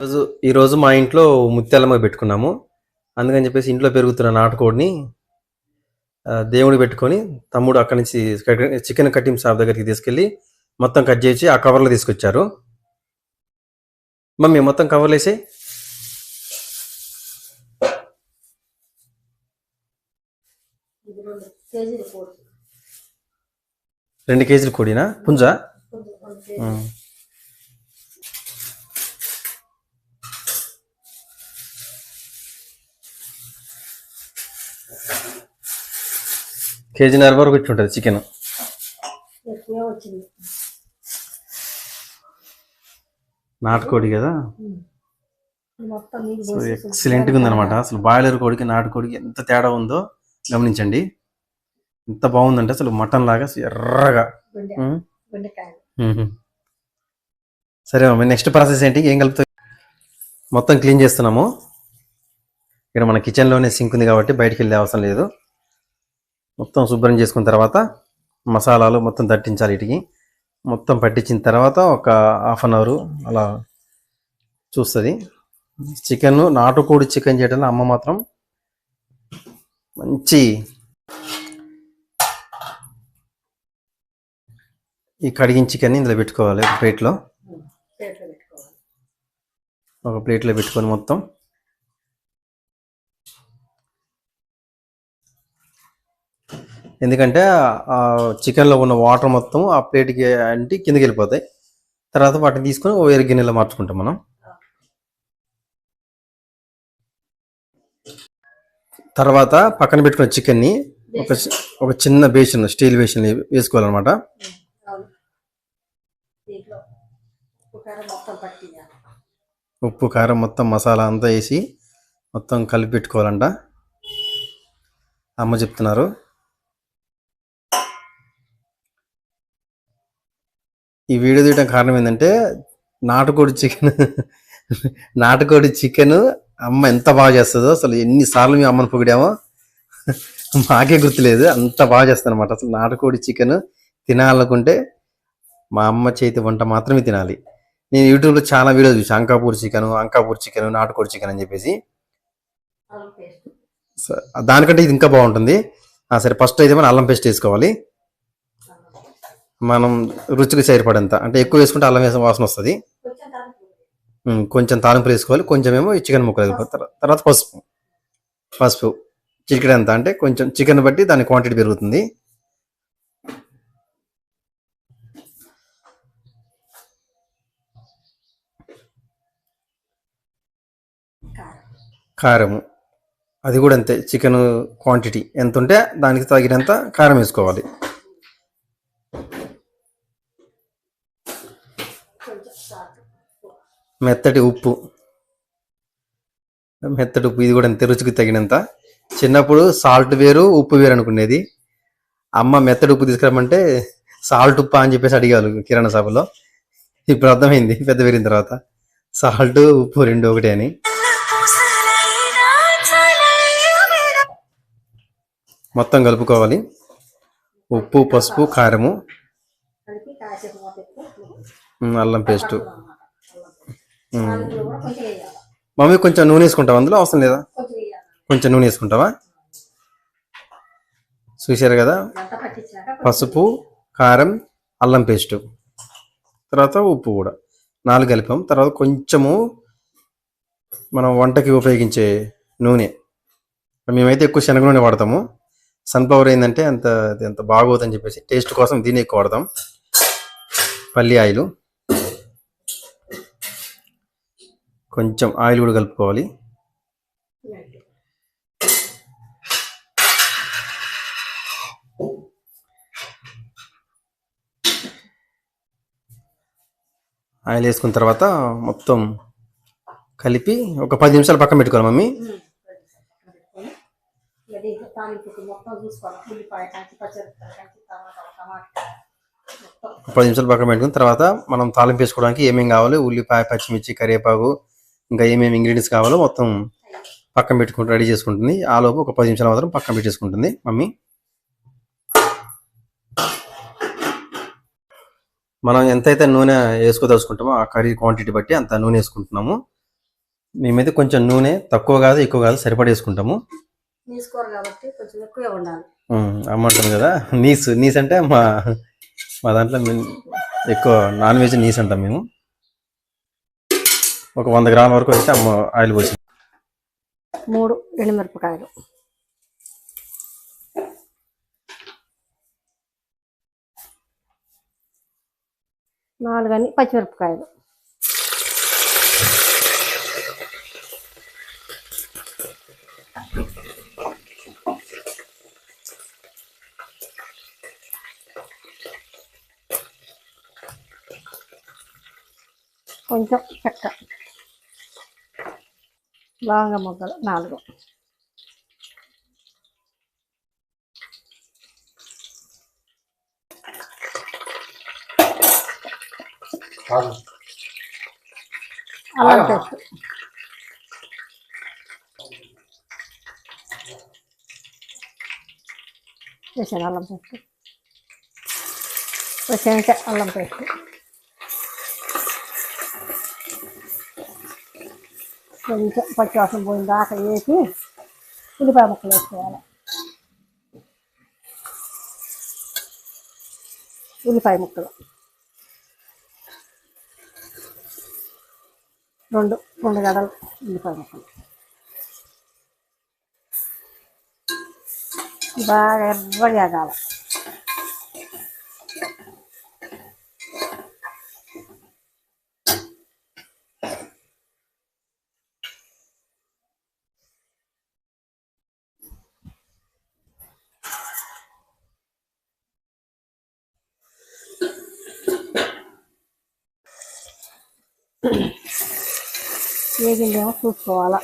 ఈరోజు ఈరోజు మా ఇంట్లో ముత్యాలమ్మ పెట్టుకున్నాము. అందుకని చెప్పేసి ఇంట్లో పెరుగుతున్న నాటుకోడిని దేవుడు పెట్టుకొని తమ్ముడు అక్కడి నుంచి చికెన్ కటింగ్ షాప్ దగ్గరికి తీసుకెళ్ళి మొత్తం కట్ చేసి ఆ కవర్లో తీసుకొచ్చారు. మమ్మీ మొత్తం కవర్లు వేసి రెండు కేజీలు కోడినా? పుంజా? కేజీన్నర వరకు వచ్చి ఉంటుంది చికెన్. నాటుకోడి కదా? ఎక్సలెంట్గా ఉందన్నమాట. అసలు బాయిలర్ కోడికి నాటుకోడికి ఎంత తేడా ఉందో గమనించండి. ఎంత బాగుందంటే అసలు మటన్ లాగా ఎర్రగా. సరే మమ్మీ నెక్స్ట్ ప్రాసెస్ ఏంటి? ఏం కలుపుతావు? మొత్తం క్లీన్ చేస్తున్నాము. ఇక్కడ మన కిచెన్లోనే సింక్ ఉంది కాబట్టి బయటికి వెళ్ళే అవసరం లేదు. మొత్తం శుభ్రం చేసుకున్న తర్వాత మసాలాలు మొత్తం దట్టించాలి వీటికి మొత్తం పట్టించిన తర్వాత ఒక హాఫ్ అన్ అవర్ అలా చూస్తుంది. చికెన్ నాటుకోడి చికెన్ చేయడంలో అమ్మ మాత్రం మంచి ఈ కడిగిన చికెన్ ఇందులో పెట్టుకోవాలి ఒక ప్లేట్లో ఒక ప్లేట్లో పెట్టుకొని మొత్తం ఎందుకంటే ఆ చికెన్లో ఉన్న వాటర్ మొత్తం ఆ ప్లేట్కి అంటి కిందకి వెళ్ళిపోతాయి. తర్వాత వాటిని తీసుకొని ఓ వేరే గిన్నెలో మార్చుకుంటాం మనం. తర్వాత పక్కన పెట్టుకున్న చికెన్ని ఒక ఒక చిన్న బేసిన్ స్టీల్ బేసిన్ వేసుకోవాలన్నమాట. ఉప్పు కారం మొత్తం మసాలా అంతా వేసి మొత్తం కలిపి పెట్టుకోవాలంట. అమ్మ చెప్తున్నారు. ఈ వీడియో తీయడం కారణం ఏంటంటే నాటుకోడి చికెన్ నాటుకోడి చికెన్ అమ్మ ఎంత బాగా చేస్తుందో అసలు ఎన్నిసార్లు మీ అమ్మని పొగిడామో మాకే గుర్తులేదు. అంత బాగా చేస్తాను అనమాట అసలు నాటుకోడి చికెన్ తినాలనుకుంటే మా అమ్మ చేతి వంట మాత్రమే తినాలి. నేను యూట్యూబ్లో చాలా వీడియోస్ చూసాను అంకాపూర్ చికెన్ అంకాపూర్ చికెన్ నాటుకోడి చికెన్ అని చెప్పేసి. దానికంటే ఇది ఇంకా బాగుంటుంది. ఆ, సరే ఫస్ట్ అయితే మనం అల్లం పేస్ట్ వేసుకోవాలి. మనం రుచికి సరిపడేంత. అంటే ఎక్కువ వేసుకుంటే అల్లం వేసిన వాసన వస్తుంది. కొంచెం తాలింపు వేసుకోవాలి. కొంచెం ఏమో చికెన్ ముక్కలు తర్వాత పసుపు. పసుపు. చికెన్ ఎంత అంటే కొంచెం చికెన్ బట్టి దాని క్వాంటిటీ పెరుగుతుంది. కారం. కారము అది కూడా అంతే. Chicken quantity. ఎంత ఉంటే దానికి తగినంత కారం వేసుకోవాలి కొంచెం సాల్ట్ మెత్తటి ఉప్పు. మెత్తటి ఉప్పు ఇది కూడా అంతే రుచికి తగినంత. చిన్నప్పుడు సాల్ట్ వేరు ఉప్పు వేరు అనుకునేది. అమ్మ మెత్తటి ఉప్పు తీసుకురమ్మంటే సాల్ట్ ఉప్పు అని చెప్పేసి అడిగారు కిరాణా షాపులో. ఇప్పుడు అర్థమైంది పెద్ద పెరిగిన తర్వాత. సాల్ట్ ఉప్పు రెండు ఒకటే అని. మొత్తం కలుపుకోవాలి. ఉప్పు పసుపు కారము. అల్లం పేస్టు తాలింపులో కూడా కొంచెం వేయాలి మమ్మీ కొంచెం నూనె వేసుకుంటావా అందులో? అవసరం లేదా? కొంచెం నూనె వేసుకుంటావా? చూశారు కదా? పసుపు కారం అల్లం పేస్టు. తర్వాత ఉప్పు కూడా. నాలుగు కలిపాం. తర్వాత కొంచెము మనం వంటకి ఉపయోగించే నూనె. మేమైతే ఎక్కువ శనగ నూనె వాడతాము. సన్ఫ్లవర్ ఏంటంటే అంత అంత బాగోదని చెప్పేసి టేస్ట్ కోసం దీన్ని ఎక్కువ వాడతాం. పల్లి ఆయిలు. కొంచెం ఆయిల్ కూడా కలుపుకోవాలి. ఆయిల్ వేసుకున్న తర్వాత మొత్తం కలిపి ఒక పది నిమిషాలు పక్కన పెట్టుకోవాలి మమ్మీ. పది నిమిషాలు పక్కన పెట్టుకున్న తర్వాత మనం తాలింపు వేసుకోవడానికి ఏమేమి కావాలి? ఉల్లిపాయ పచ్చిమిర్చి కరివేపాకు ఇంకా ఏమేమి ఇంగ్రీడియంట్స్ కావాలో మొత్తం పక్కన పెట్టుకుంటూ రెడీ చేసుకుంటుంది. ఆ లోపు ఒక పది నిమిషాలు మాత్రం పక్కన పెట్టేసుకుంటుంది మమ్మీ. మనం ఎంతైతే నూనె వేసుకోదలుచుకుంటామో ఆ కర్రీ క్వాంటిటీ బట్టి అంత నూనె వేసుకుంటున్నాము. మేమైతే కొంచెం నూనె తక్కువ కాదు ఎక్కువ కాదు సరిపడా వేసుకుంటాము. తీసుకోరు కాబట్టి కొంచెం ఎక్కువే ఉండాలి. ఉమ్, అమ్మ అంటుంది కదా నీస్ నీస్ అంటే మా మా దాంట్లో ఎక్కువ నాన్ వెజ్ నీస్ అంటాం మేము. ఒక వంద గ్రాముల వరకు అయితే అమ్మ ఆయిల్ పోసి మూడు ఎండుమిరపకాయలు నాలుగని పచ్చిమిరపకాయలు. కొంచెం చెక్క. లవంగ మొగ్గలు నాలుగు అల్లం పేస్ట్ వేసాను అల్లం పేస్ట్ వచ్చాక అల్లం పేస్ట్ కొంచెం పచ్చివాసం పోయిన దాకా వేసి ఉల్లిపాయ ముక్కలు వేసుకోవాలి. ఉల్లిపాయ ముక్కలు. రెండు రెండు గడలు ఉల్లిపాయ ముక్కలు. బాగా ఎర్రగా కావాలి. వేగిందేమో చూసుకోవాలా.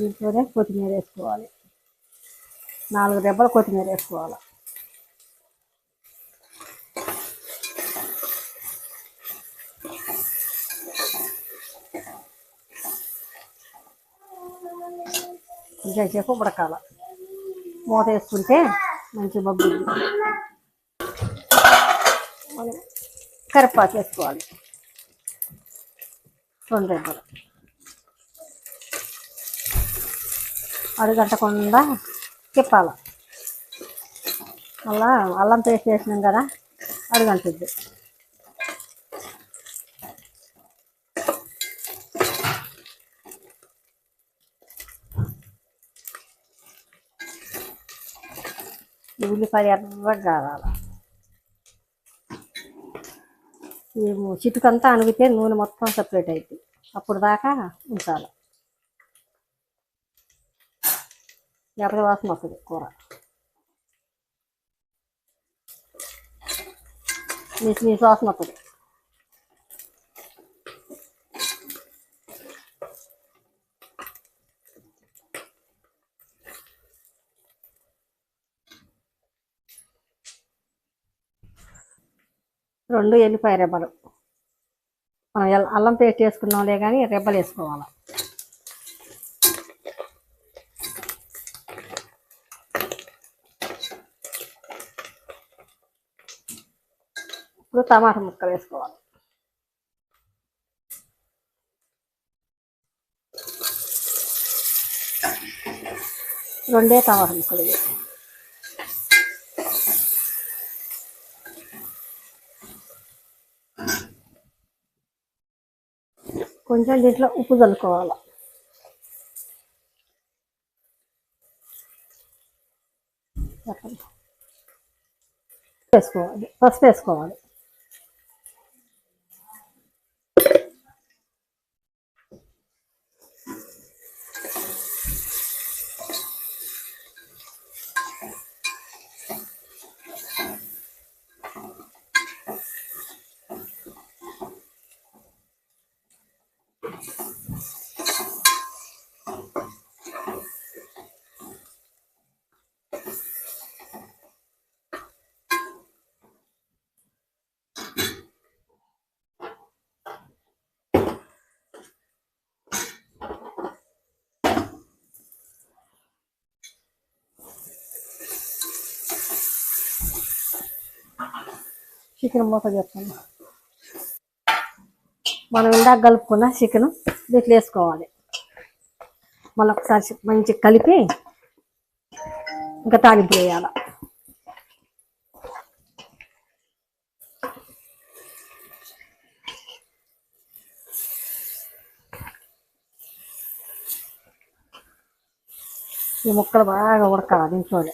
దీంట్లోనే కొత్తిమీర వేసుకోవాలి. నాలుగు దెబ్బలు కొత్తిమీర వేసుకోవాలి. కొంచెం సేపు ఉడకాల. మూత వేసుకుంటే మంచి బొగ్గు కరిపాకు వేసుకోవాలి. రెండు రెబ్బలు అడుగంటకుండా తిప్పాలి. అలా అల్లం పేస్ట్ వేసినాం కదా అడుగంటుంది. ఉల్లిపాయ ఎర్రగా కావాలి ఈ చిటుకంతా అణిగితే నూనె మొత్తం సపరేట్ అవుతుంది అప్పుడు దాకా ఉంచాలి. ఎర్ర వాసన వస్తుంది కూర. మిస్ మిస్ వాసన వస్తుంది. రెండు ఎల్లిపాయ రెబ్బలు. అల్లం పేస్ట్ వేసుకున్నాంలే కానీ రెబ్బలు వేసుకోవాలి. ఇప్పుడు టమాటా ముక్కలు వేసుకోవాలి. రెండే టమాటా ముక్కలు వేసుకోవాలి కొంచెం దీంట్లో ఉప్పు చల్లుకోవాలి. చెప్పండి. వేసుకోవాలి. పసుపు వేసుకోవాలి. చికెన్ మూత చెప్తాను మనం ఇందాక కలుపుకున్న చికెన్ దీంట్లో వేసుకోవాలి. మళ్ళీ ఒకసారి మంచి కలిపి ఇంకా తాలింపు వేయాలి. ఈ ముక్కలు బాగా ఉడకాలి దీంట్లోనే.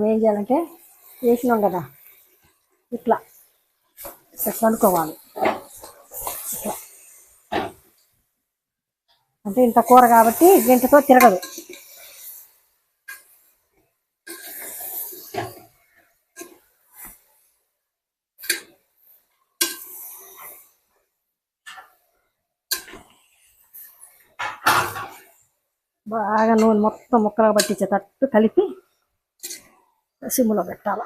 నువ్వేం చేయాలంటే వేసినాం కదా. ఇట్లా. ఇట్లా కనుక్కోవాలి. ఇట్లా. అంటే ఇంత కూర కాబట్టి గంటతో తిరగదు. బాగా నూనె మొత్తం ముక్కలుగా పట్టించేటట్టు కలిపి సిమ్లో పెట్టాలి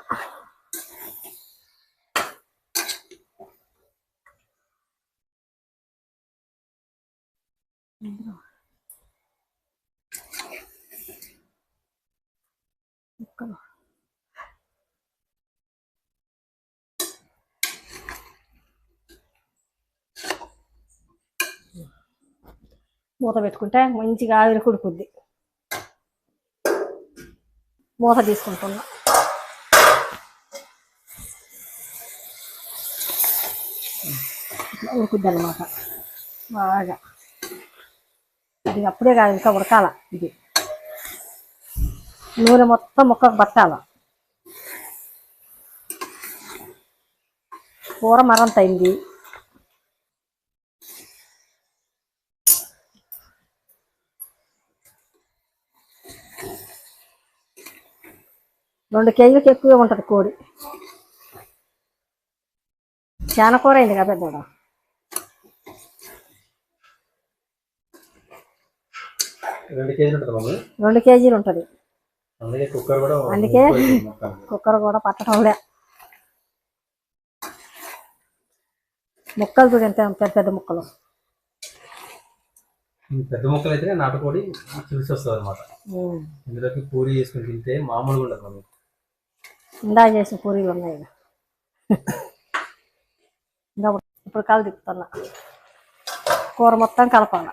ముక్కలు మూత పెట్టుకుంటే మంచిగా ఆవిరి కుడుకుద్ది మూత తీసుకుంటున్నా ఇట్లా ఉడుకుద్ది అనమాట బాగా. ఇది అప్పుడే కాదు ఇంకా ఉడకాల ఇది. నూనె మొత్తం ముక్కకు పట్టాల. కూర మరంత అయింది రెండు కేజీలకు ఎక్కువే ఉంటుంది కోడి. చాలా కూర అయింది కదా పెద్దోడా? రెండు కేజీలు ఉంటుంది అందుకే కుక్కర్ కూడా పట్టడంలే ముక్కలు చూడు ఎంత పెద్ద పెద్ద ముక్కలు. పెద్ద ముక్కలు అయితే నాటుకోడి చూసి వస్తుంది అనమాట. ఇందులోకి పూరి చేసుకుని తింటే మామూలుగా ఉండదు మమ్మీ ఇందా చేసిన పూరీలు ఉన్నాయి ఇక. ఇప్పుడు- ఇప్పుడు కలు తిప్పుతున్నా. కూర మొత్తం కలపాల.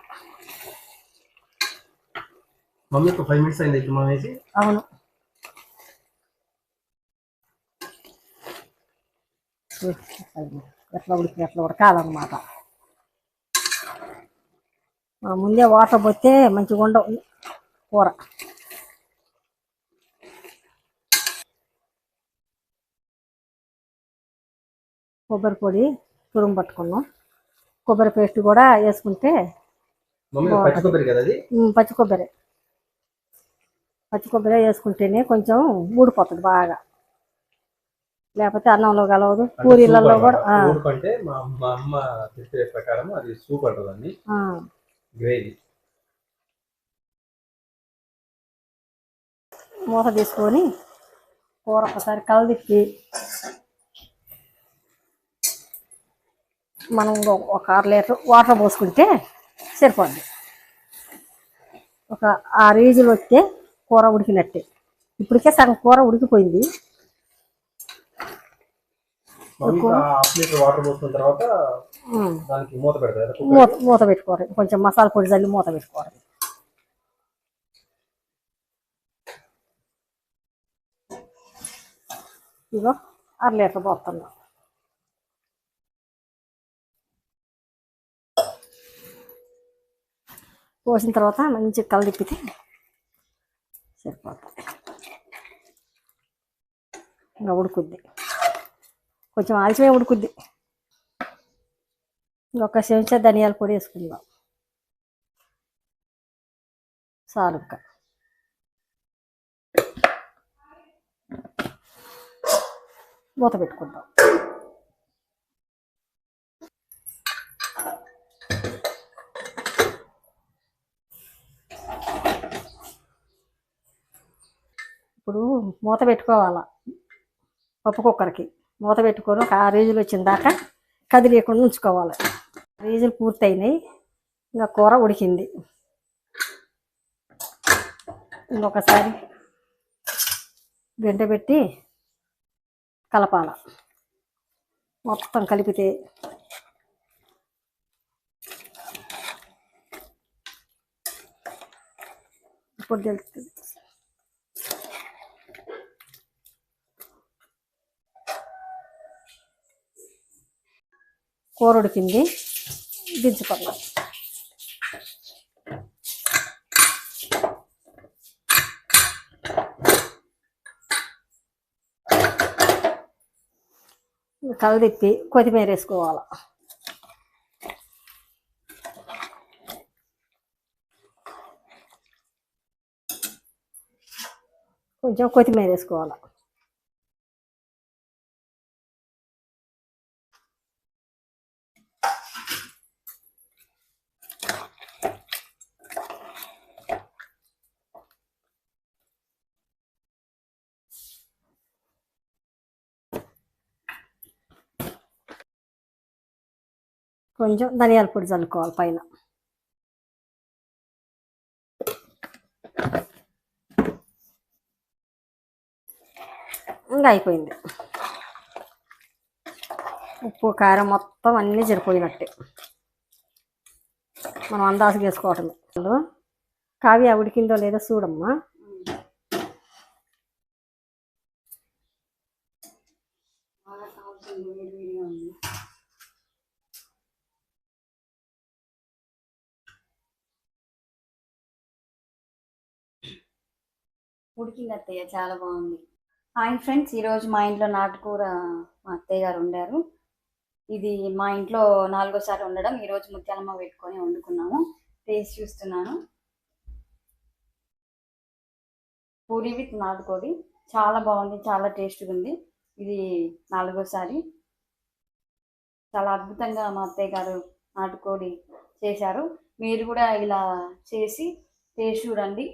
మమ్మీ ఒక ఫైవ్ మినిట్స్ అయింది ఇట్లా మనం వేసి అవును. ఎట్లా ఉడికి ఎట్లా ఉడకాలన్నమాట. ముందే వాటర్ పోతే మంచిగా ఉండవు. కూర. కొబ్బరి పొడి తురుము పట్టుకున్నాం. కొబ్బరి పేస్ట్ కూడా వేసుకుంటే పచ్చి కొబ్బరి. పచ్చి కొబ్బరి వేసుకుంటేనే కొంచెం ఊడిపోతుంది బాగా. లేకపోతే అన్నంలో కలవదు పూరీలలో కూడా అంటే మా మా అమ్మ చెప్పే ప్రకారం అది సూప్ అంటుందండి గ్రేవీ. మూత తీసుకొని కూర ఒకసారి కలదిప్పి మనం ఒక ఆరు లీటర్ వాటర్ పోసుకుంటే సరిపోద్ది. ఒక ఆరు ఈజులు వస్తే కూర ఉడికినట్టే. ఇప్పటికే సగం కూర ఉడికిపోయింది. మూత మూత మూత పెట్టుకోవాలి. కొంచెం మసాలా పొడి చల్లి మూత పెట్టుకోవాలి. ఇగో అర లీటర్ పోతున్నా పోసిన తర్వాత మంచి కలదిప్పితే సరిపోతుంది. ఇంకా ఉడుకుద్ది. కొంచెం ఆలస్యమే ఉడుకుద్ది. ఒక చెంచా ధనియాల పొడి వేసుకుందాం. చాలు ఇంకా. మూత పెట్టుకుంటాం ఇప్పుడు మూత పెట్టుకోవాలా పప్పు కుక్కర్కి. మూత పెట్టుకొని ఒక ఆరు రోజులు వచ్చిన దాకా కదిలేయకుండా ఉంచుకోవాలి. రీజులు పూర్తయినాయి. ఇంకా కూర ఉడికింది. ఇంకొకసారి గంట పెట్టి కలపాల. మొత్తం కలిపితే ఇప్పుడు తెలుస్తుంది. కూర ఉడికింది దించుకుందాం కలదిప్పి కొత్తిమీర వేసుకోవాలి. కొంచెం కొత్తిమీర వేసుకోవాలి. కొంచెం ధనియాల పొడి చల్లుకోవాలి పైన. ఇంకా అయిపోయింది. ఉప్పు కారం మొత్తం అన్నీ సరిపోయినట్టే. మనం అందాజు చేసుకోవటం కావి కావ్య ఉడికిందో లేదో చూడమ్మా. ఉడికింది అత్తయ్య చాలా బాగుంది. హాయ్ ఫ్రెండ్స్ ఈరోజు మా ఇంట్లో నాటుకూర మా అత్తయ్య గారు వండారు. ఇది మా ఇంట్లో నాలుగోసారి ఉండడం ఈరోజు ముత్యాలమ్మ పెట్టుకొని వండుకున్నాము. టేస్ట్ చూస్తున్నాను. పూరి విత్ నాటుకోడి చాలా బాగుంది చాలా టేస్ట్గా ఉంది. ఇది నాలుగోసారి. చాలా అద్భుతంగా మా అత్తయ్య గారు నాటుకోడి చేశారు. మీరు కూడా ఇలా చేసి టేస్ట్ చూడండి.